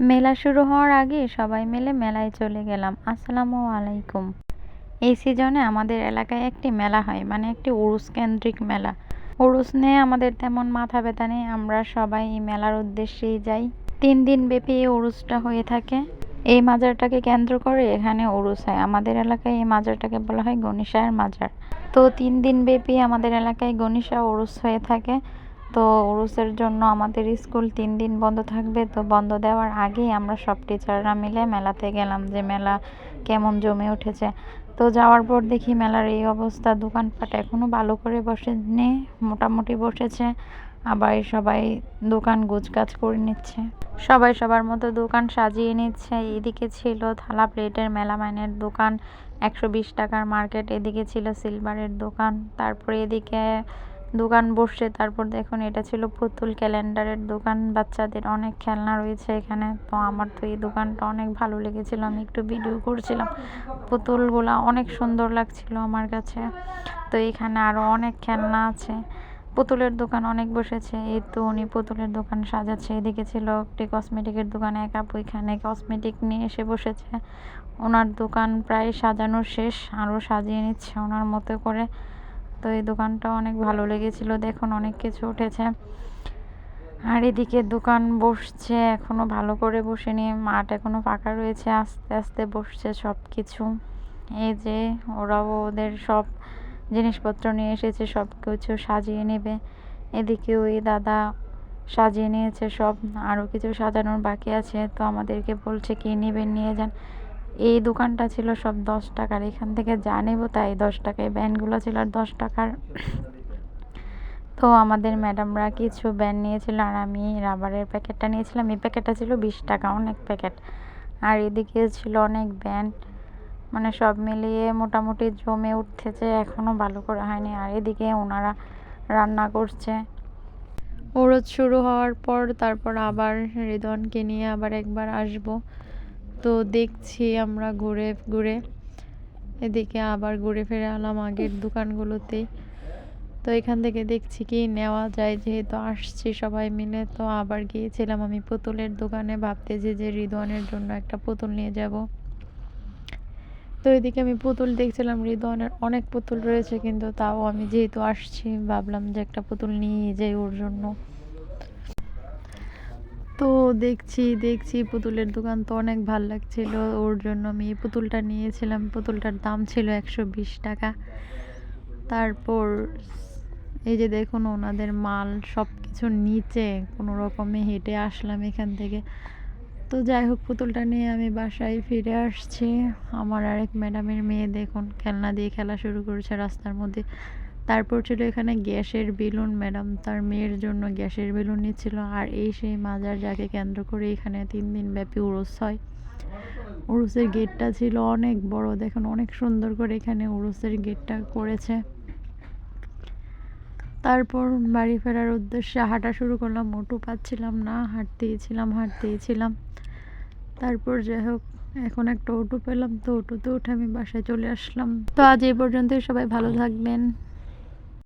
মেলা শুরু হওয়ার আগে সবাই মিলে মেলায় চলে গেলাম। আসসালামু আলাইকুম। এই সিজনে আমাদের এলাকায় একটি মেলা হয় মানে একটি উরুস কেন্দ্রিক মেলা। উরুস নিয়ে আমাদের তেমন মাথা ব্যথা নেই, আমরা সবাই এই মেলার উদ্দেশ্যেই যাই। তিন দিন ব্যাপী এই উরুসটা হয়ে থাকে। এই মাজারটাকে কেন্দ্র করে এখানে উরুস হয়। আমাদের এলাকায় এই মাজারটাকে বলা হয় গণিসায়ের মাজার। তো তিন দিন ব্যাপী আমাদের এলাকায় গণিসা উরুস হয়ে থাকে। তো উরুসের জন্য আমাদের স্কুল তিন দিন বন্ধ থাকবে। তো বন্ধ দেওয়ার আগেই আমরা সব টিচাররা মিলে মেলাতে গেলাম যে মেলা কেমন জমে উঠেছে। তো যাওয়ার পর দেখি মেলার এই অবস্থা, দোকানপাট এখনও ভালো করে বসেনি, মোটামুটি বসেছে। আবার সবাই দোকান গোছগাছ করে নিচ্ছে। সবাই সবার মতো দোকান সাজিয়ে নিচ্ছে। এদিকে ছিল থালা প্লেটের মেলামাইনের দোকান, একশো বিশ টাকার মার্কেট। এদিকে ছিল সিলভারের দোকান। তারপরে এদিকে দোকান বসছে, তারপর দেখুন এটা ছিল পুতুল ক্যালেন্ডারের দোকান। বাচ্চাদের অনেক খেলনা রয়েছে এখানে। তো আমার তো এই দোকানটা অনেক ভালো লেগেছিল, আমি একটু ভিডিও করছিলাম। পুতুলগুলা অনেক সুন্দর লাগছিল আমার কাছে। তো এখানে আরও অনেক খেলনা আছে। পুতুলের দোকান অনেক বসেছে। এই তো উনি পুতুলের দোকান সাজাচ্ছে। এদিকে ছিল একটি কসমেটিকের দোকান, এক আপু এখানে কসমেটিক নিয়ে এসে বসেছে। ওনার দোকান প্রায় সাজানো শেষ আরও সাজিয়ে নিচ্ছে ওনার মতো করে। তো এই দোকানটা অনেক ভালো লেগেছিল, দেখুন অনেক কিছু উঠেছে। আর এদিকে দোকান বসছে, এখনও ভালো করে বসে নিয়ে মাঠ এখনও ফাঁকা রয়েছে, আস্তে আস্তে বসছে সব কিছু এই যে ওরাও ওদের সব জিনিসপত্র নিয়ে এসেছে সব কিছু সাজিয়ে নেবে। এদিকে ওই দাদা সাজিয়ে নিয়েছে সব আরও কিছু সাজানোর বাকি আছে, তো আমাদেরকে বলছে কি নেবেন, নিয়ে যান। এই দোকানটা ছিল সব দশ টাকার, এখান থেকে যা নেব তাই দশ টাকায় ব্যান্ডগুলো ছিল আর দশ টাকার। তো আমাদের ম্যাডামরা কিছু ব্যান্ড নিয়েছিল আর আমি রাবারের প্যাকেটটা নিয়েছিলাম। এই প্যাকেটটা ছিল বিশ টাকা, অনেক প্যাকেট। আর এদিকে ছিল অনেক ব্যান্ড মানে সব মিলিয়ে মোটামুটি জমে উঠতেছে এখনও ভালো করে হয়নি। আর এদিকে ওনারা রান্না করছে। ওরজ শুরু হওয়ার পর তারপর আবার রিদনকে নিয়ে আবার একবার আসব। তো দেখছি আমরা ঘুরে ঘুরে এদিকে আবার ঘুরে ফিরে এলাম আগের দোকানগুলোতেই তো এখান থেকে দেখছি কি নেওয়া যায়, যেহেতু আসছি সবাই মিলে, তো আবার গিয়েছিলাম আমি পুতুলের দোকানে। ভাবতেছি যে রিদওয়ানের জন্য একটা পুতুল নিয়ে যাব। তো এদিকে আমি পুতুল দেখছিলাম, রিদওয়ানের অনেক পুতুল রয়েছে, কিন্তু তাও আমি যেহেতু আসছি, ভাবলাম যে একটা পুতুল নিয়ে যাই ওর জন্য। তো দেখছি দেখছি পুতুলের দোকান তো অনেক ভালো লাগছিল। ওর জন্য আমি পুতুলটা নিয়েছিলাম। পুতুলটার দাম ছিল একশো বিশ টাকা। তারপর এই যে দেখুন ওনাদের মাল সব কিছু নিচে কোনো রকমে হেঁটে আসলাম এখান থেকে। তো যাই হোক, পুতুলটা নিয়ে আমি বাসায় ফিরে আসছি। আমার আরেক ম্যাডামের মেয়ে দেখুন, খেলনা দিয়ে খেলা শুরু করেছে রাস্তার মধ্যে। তারপর ছিল এখানে গ্যাসের বেলুন, ম্যাডাম তার মেয়ের জন্য গ্যাসের বেলুন নিচ্ছিল আর এই সেই মাজার যাকে কেন্দ্র করে এখানে তিন দিন ব্যাপী উরস হয়। উরুসের গেটটা ছিল অনেক বড়, দেখুন অনেক সুন্দর করে এখানে উরুসের গেটটা করেছে। তারপর বাড়ি ফেরার উদ্দেশ্যে হাঁটা শুরু করলাম, মোটু পাচ্ছিলাম না হাঁটতেই ছিলাম। তারপর যাই হোক, এখন একটা অটো পেলাম, তো অটোতে উঠে আমি বাসায় চলে আসলাম। তো আজ এই পর্যন্তই, সবাই ভালো থাকবেন।